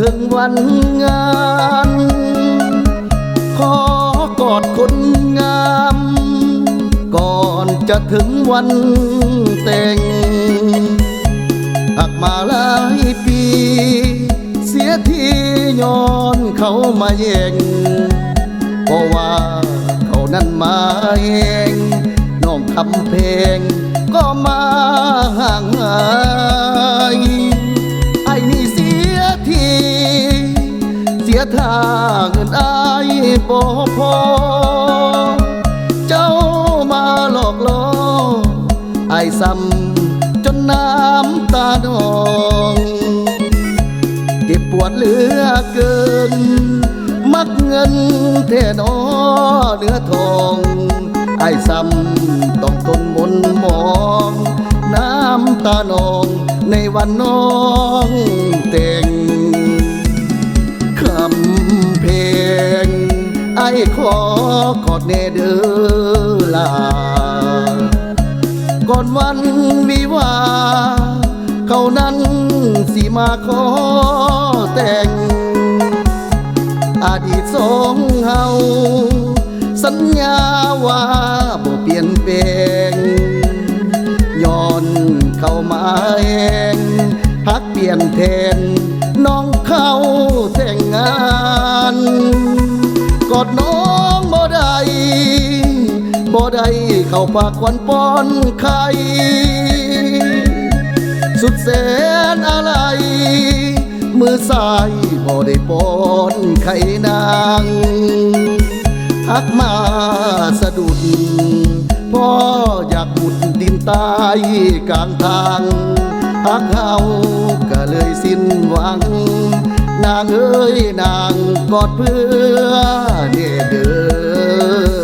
ถึงวันงาน ขอกอดคนงาม ก่อนจะถึงวันแต่งหักมาหลายปี เสียทีย้อนเขามาแย่งเพราะว่าเขานั้นมาเองน้องคำเพลงก็มาห่างหา ท่าเงินอายบ่พอ เจ้ามาหลอกล่อไอ้ซ้ำจนน้ำตาดองเจ็บปวดเหลือเกิน มักเงินเทนอเนื้อทองไอ้ซ้ำต้องทนมนมอง น้ำตานองในวันน้องแต่ง ไอ้ขอกอดเนเดอลา ก่อนวันวิวา เขานั้นสิมาขอแต่ง อดีตสองเฮาสัญญาว่าบ่เปลี่ยนแปลงย้อนเข้ามาเองฮักเปลี่ยนแทนน้องเข้าแต่งงาน ดน้องบ่ได้บ่ได้เข้าปากควันป้อนไข่สุดแสนอะไร มือซ้ายบ่ได้ป้อนไข่นางหักมาสะดุดพ่ออยากมุดดินตายกลางทางหักเฮาก็เลยสิ้นหวัง นางเอ้ยนางกอดเพื่อเนเด้อ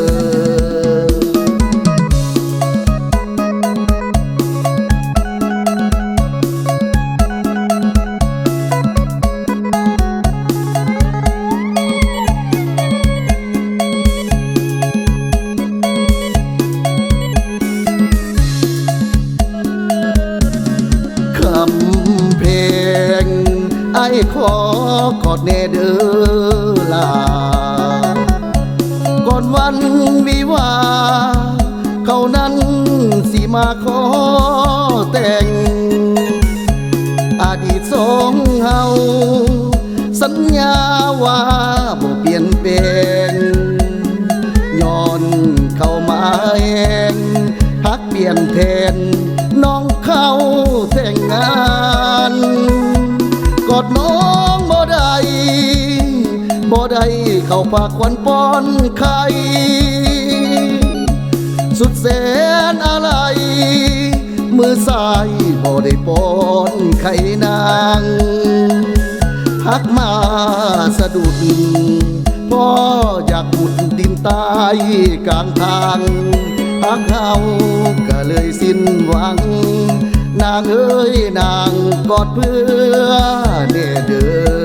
อ้ขอกอดเนเดอลา ก่อนวันวิวา เขานั้นสิมาขอแต่งอดีตสองเฮาสัญญาว่าบ่เปลี่ยนแปลงย้อนเข้ามาเองฮักเปลี่ยนแทนน้ กอดน้องบ่ได้บ่ได้เข้าปากควันป้อนไข่สุดแสนอะไร มือซ้ายบ่ได้ป้อนไข่นางหักมาสะดุดพ่ออยากมุดดินตายกลางทางหักเฮาก็เลยสิ้นหวังางเอ้ยนางกอดเพื่อเนเด้อ